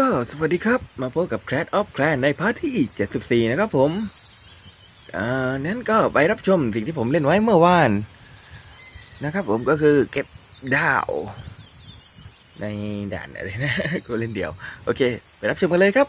ก็สวัสดีครับมาพบกับ Clash of Clan ในพาร์ทที่ 74 นะครับผมอ่านั้นก็ไปรับชมสิ่งที่ผมเล่นไว้เมื่อวานนะครับผมก็คือเก็บดาว ในด่านอะไรนะก็เล่นเดียว โอเค ไปรับชมกันเลยครับ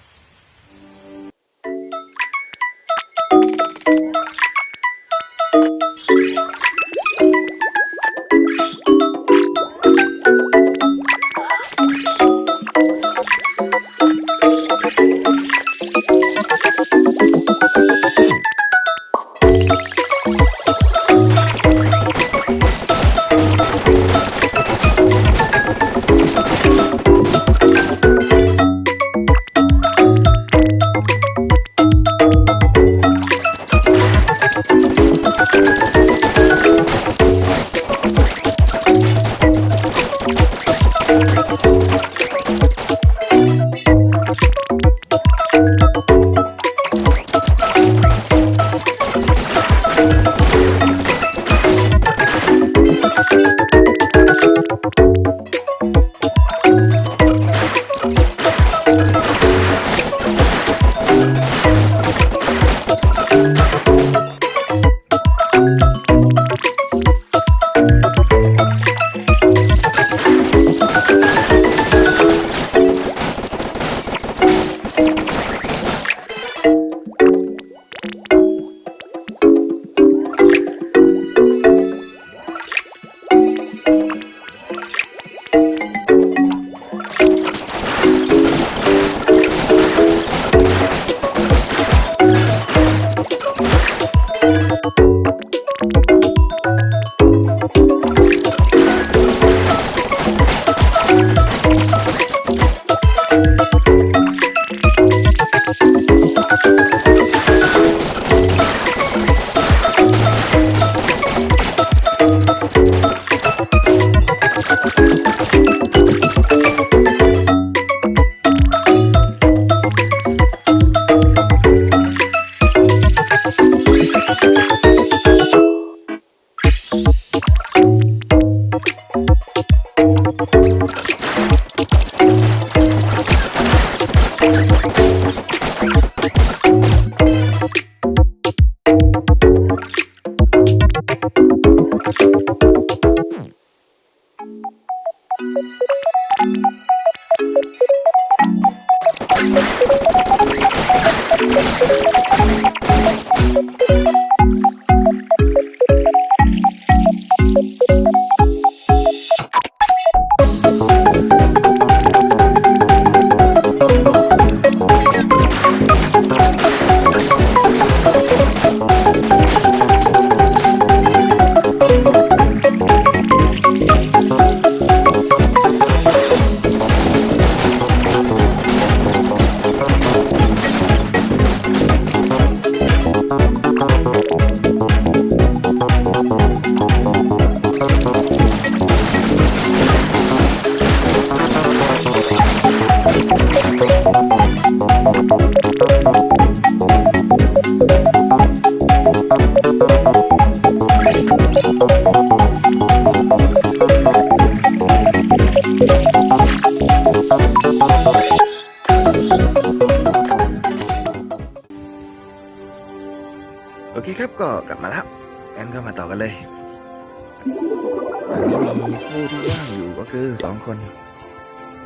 ตอนนี้มีผู้ที่ว่างอยู่ก็คือสองคน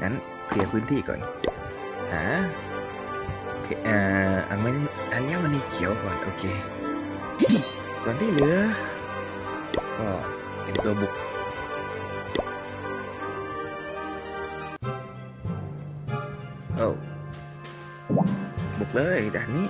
งั้นเคลียร์พื้นที่ก่อน หาเพเอ่ออันนี้อัญมณีเขียวก่อน โอเค ส่วนที่เหลือ ก็เป็นตัวบุกโอ้บุกเลยด่านนี้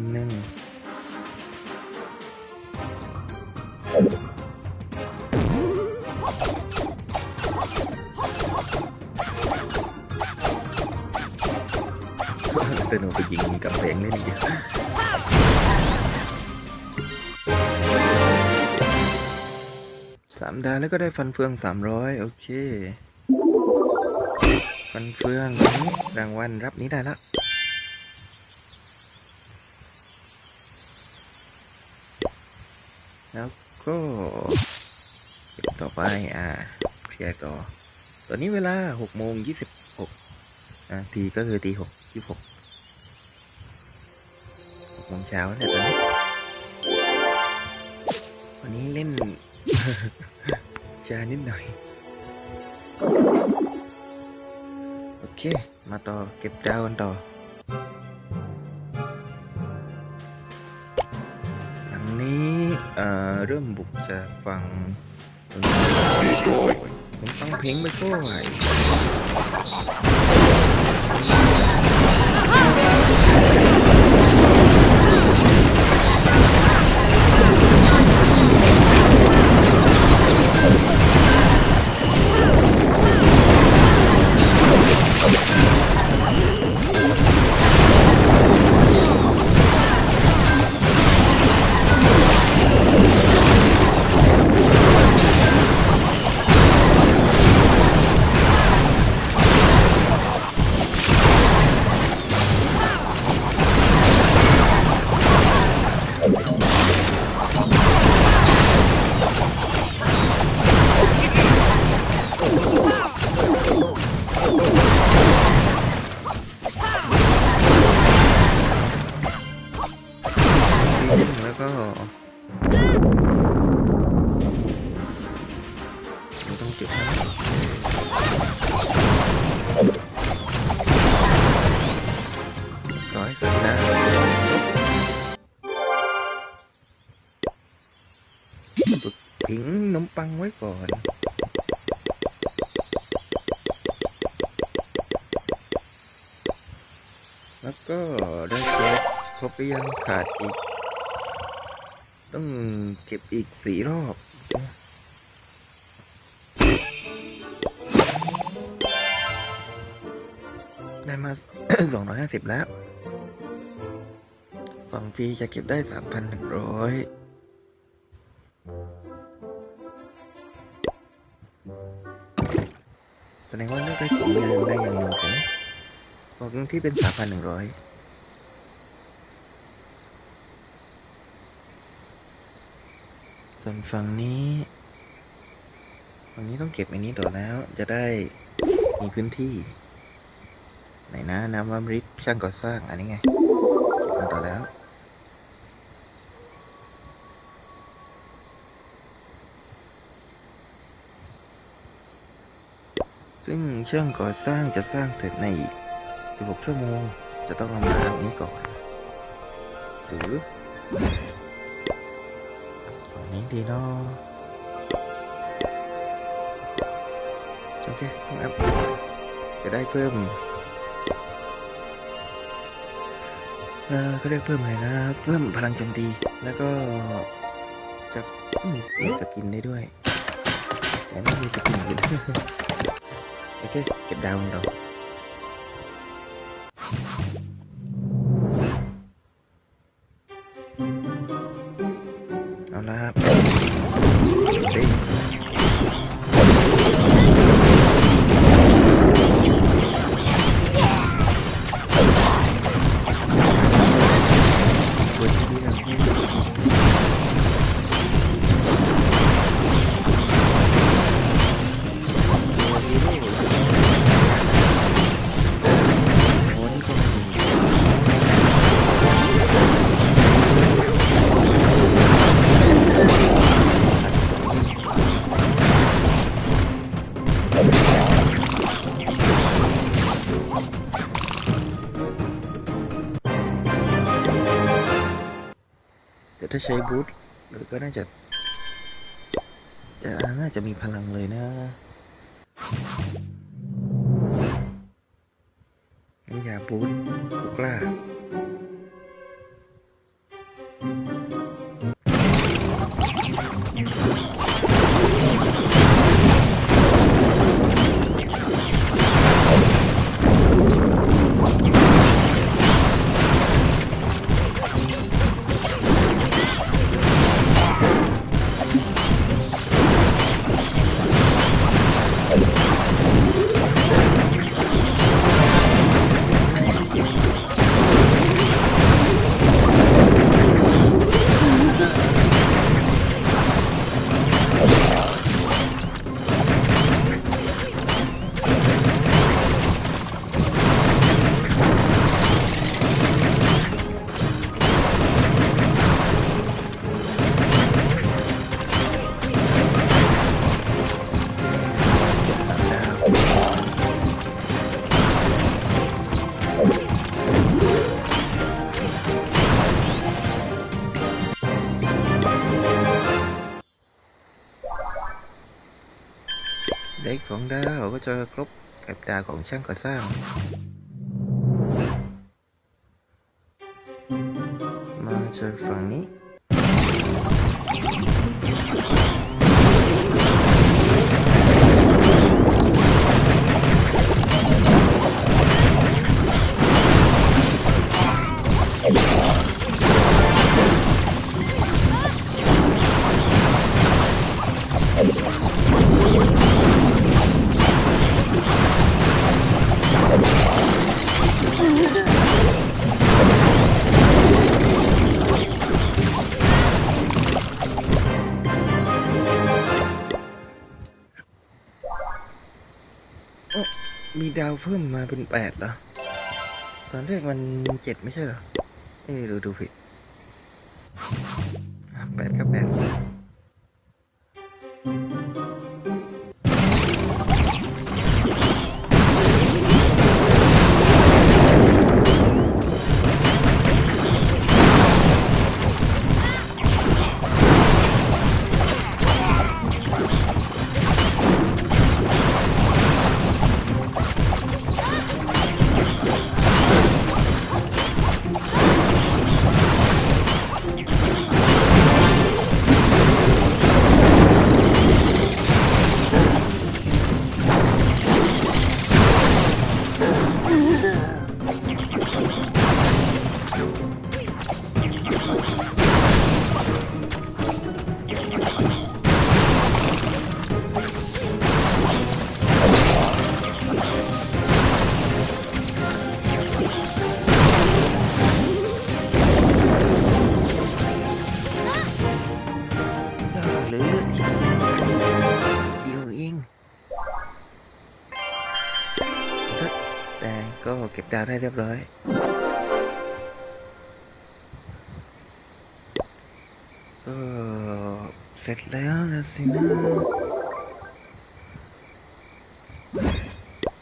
มหนึ่งสนุกไปยิงกับเพงเล่นเดียวสามดาวแล้วก็ได้ฟันเฟืองสามร้อยโอเค ฟันเฟืองรางวัลรับนี้ได้แล้ว แล้วก็ต่อไปอ่าเคลียต่อ ตอนนี้เวลาหกโมงยี่สิบหกนาทีก็คือตีหกยี่หกหกโมงเช้าเนี่ยตอนนี้วันนี้เล่นชานิดหน่อย โอเค มาต่อเก็บดาวกันต่อ เอ่อเริ่มบุกจากฝั่งผมต้องเพลงไปช่วย เราต้องเก็บนะร้อยสันดาวฝึกผิงขนมปังไว้ก่อนแล้วก็ได้เก็บครบยังขาดอีก ต้องเก็บอีกสี่รอบ ห้าสิบแล้ว ฝั่งฟรีจะเก็บได้สามพันหนึ่งร้อยแสดงว่าเลือกได้ของอย่างได้อย่างหนึ่งใช่ไหมของที่เป็นสามพันหนึ่งร้อยส่วนฝั่งนี้ฝั่งนี้ต้องเก็บอันนี้ต่อแล้วจะได้มีพื้นที่ ไหนนะน้ำวามริบช่างก่อสร้างอันนี้ไงมาต่อแล้ว ซึ่งช่างก่อสร้างจะสร้างเสร็จในอีก 16 ชั่วโมง จะต้องเอามาอันนี้ก่อน หรือฝั่งนี้ดีเนาะโอเคครับจะได้เพิ่ม เออก็เรียกเพิ่มอะไรนะ เพิ่มพลังโจมตี แล้วก็จะมีสกินได้ด้วยแต่ไม่มีสกินอื่นโอเค เก็บดาวของเรา ใช้บูทหรือก็น่าจะจะน่าจะมีพลังเลยนะน้ำยาบูท ของช่างก่อสร้าง มาเจอฝั่งนี้ เป็นแปดเหรอ ตอนแรกมันเจ็ดไม่ใช่เหรอ เอ้ดูดูผิดแปดก็แปด เรียบร้อย ก็เสร็จแล้วนะสินะ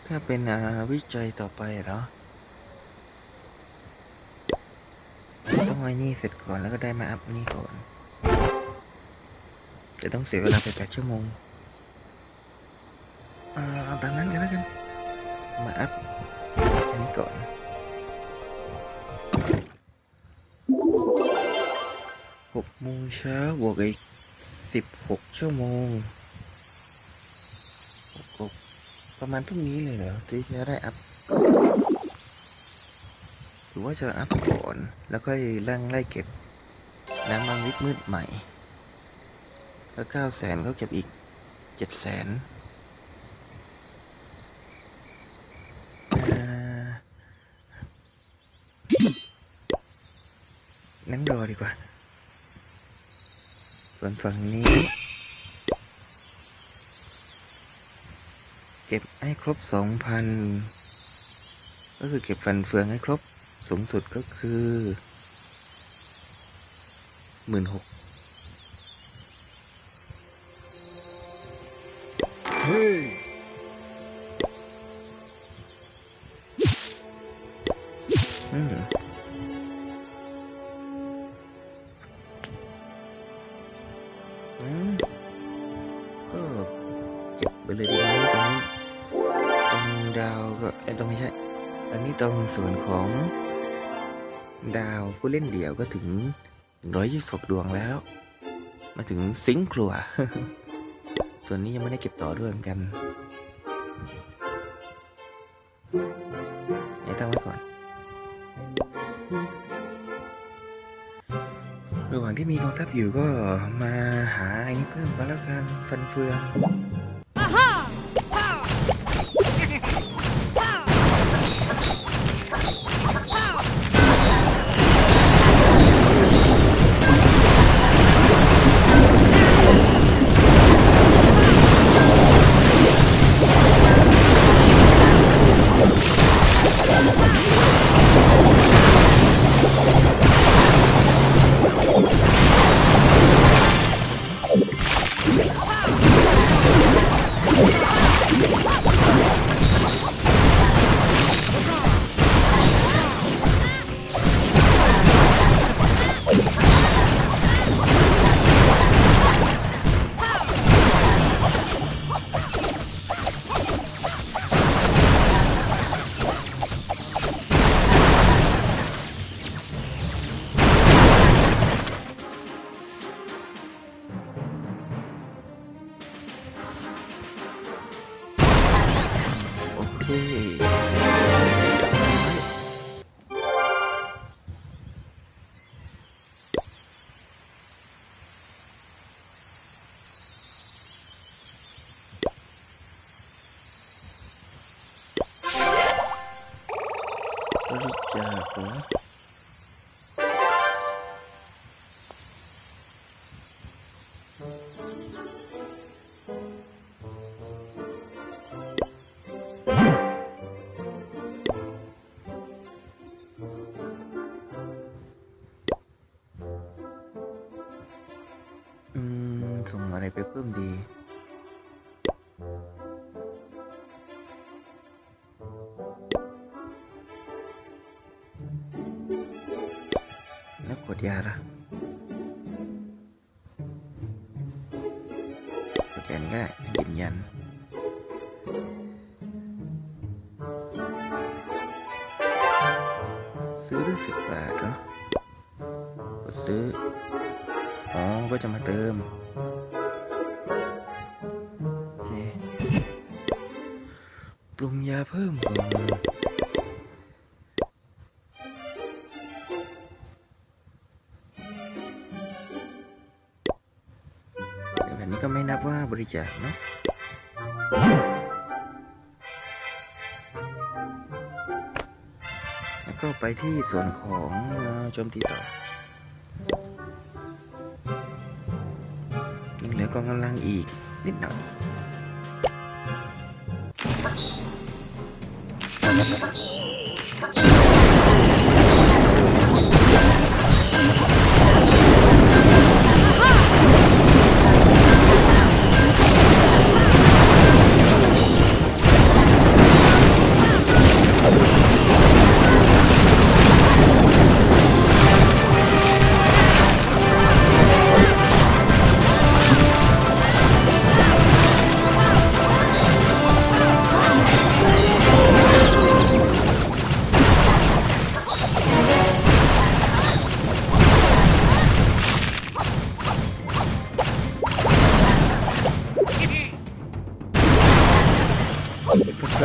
ถ้าเป็นวิจัยต่อไปเหรอ ต้องไอ้นี่เสร็จก่อนแล้วก็ได้มาอัพนี่ก่อนจะต้องเสียเวลาไปแปดชั่วโมงอ่าเอาตามนั้นกันแล้วกัน มาอัพ ก่อน หกโมงเช้าบวกอีกสิบหกชั่วโมงหกประมาณพรุ่งนี้เลยเหรอที่จะได้อัพหรือว่าจะอัพก่อนแล้วก็ไล่งไล่เก็บน้ำมันวิทมืดใหม่ แล้วเก้าแสนก็เก็บอีกเจ็ดแสนนั้นรอ ดีกว่า ส่วนฝั่งนี้ เก็บให้ครบสองพันก็คือเก็บฟันเฟืองให้ครบสูงสุดก็คือหมื่นหกเฮ้ย ไปเลยดีไหมตรงนี้ตรงดาวก็ไอ้ตรงไม่ใช่ อันนี้ตรงส่วนของ ดาวผู้เล่นเดี่ยวก็ถึง126ดวงแล้ว มาถึงซิงค์ครัว ส่วนนี้ยังไม่ได้เก็บต่อด้วยเหมือนกันให้ตั้งไว้ก่อนระหว่างที่มีกองทัพอยู่ก็มาหาไอ้นี่เพิ่มก็แล้วกันฟันเฟือง อืม ส่งอะไรไปเพิ่มดีแล้วกดยาละก ซื้อ อ๋อ ก็จะมาเติมเคปรุงยาเพิ่มก่อนแต่แบบนี้ก็ไม่นับว่าบริจาคเนอะแล้วก็ไปที่ส่วนของโจมตีต่อ กำลังอีกนิดหน่อย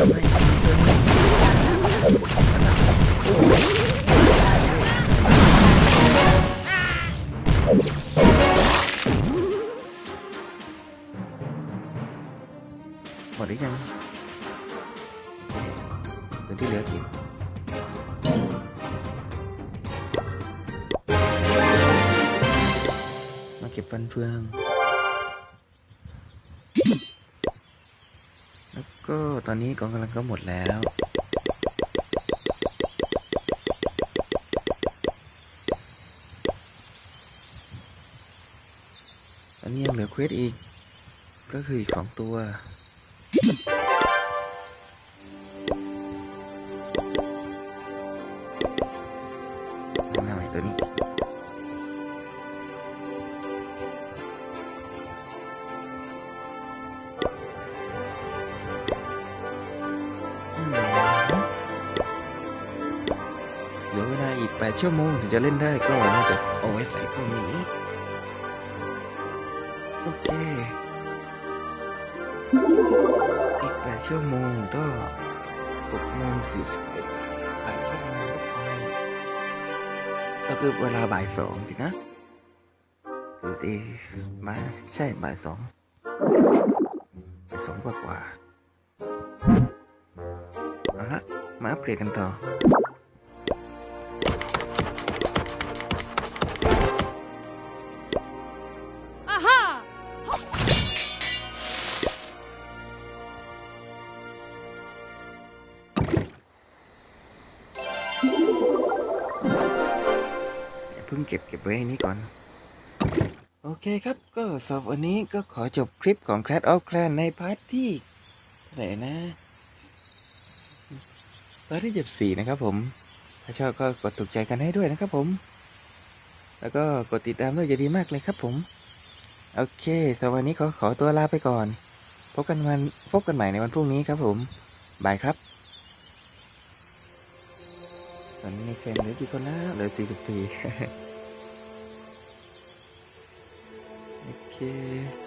หมดหรือยังส่วนที่เหลือกินมาเก็บฟันเฟือง ตอนนี้กองกำลังก็หมดแล้ว อันนี้ยังเหลือเควสอีก ก็คืออีกสองตัว ชั่วโมงถึงจะเล่นได้ก็น่าจะเอาไว้ใส่พรุ่งนี้ โอเค อีก8ชั่วโมงก็6โมง41 8ชั่วโมงลบไปก็คือเวลาบ่ายสองสินะหรือตีมาใช่บ่ายสองบ่ายสองกว่ากว่าเอาละมาอัปเกรดกันต่อ็บเก็บไว้นี้ก่อน โอเคครับก็สำหรับวันนี้ก็ขอจบคลิปของ Clash of Clan ในพาร์ทที่ไหนนะพาร์ทที่44นะครับผม ถ้าชอบก็กดถูกใจกันให้ด้วยนะครับผม แล้วก็กดติดตามด้วยจะดีมากเลยครับผม โอเคสำหรับวันนี้ขอขอตัวลาไปก่อน พบกันวันพบกันใหม่ในวันพรุ่งนี้ครับผมบายครับตอนนี้ในแพลงเหลือกี่คนนะเหลือ44 Okay.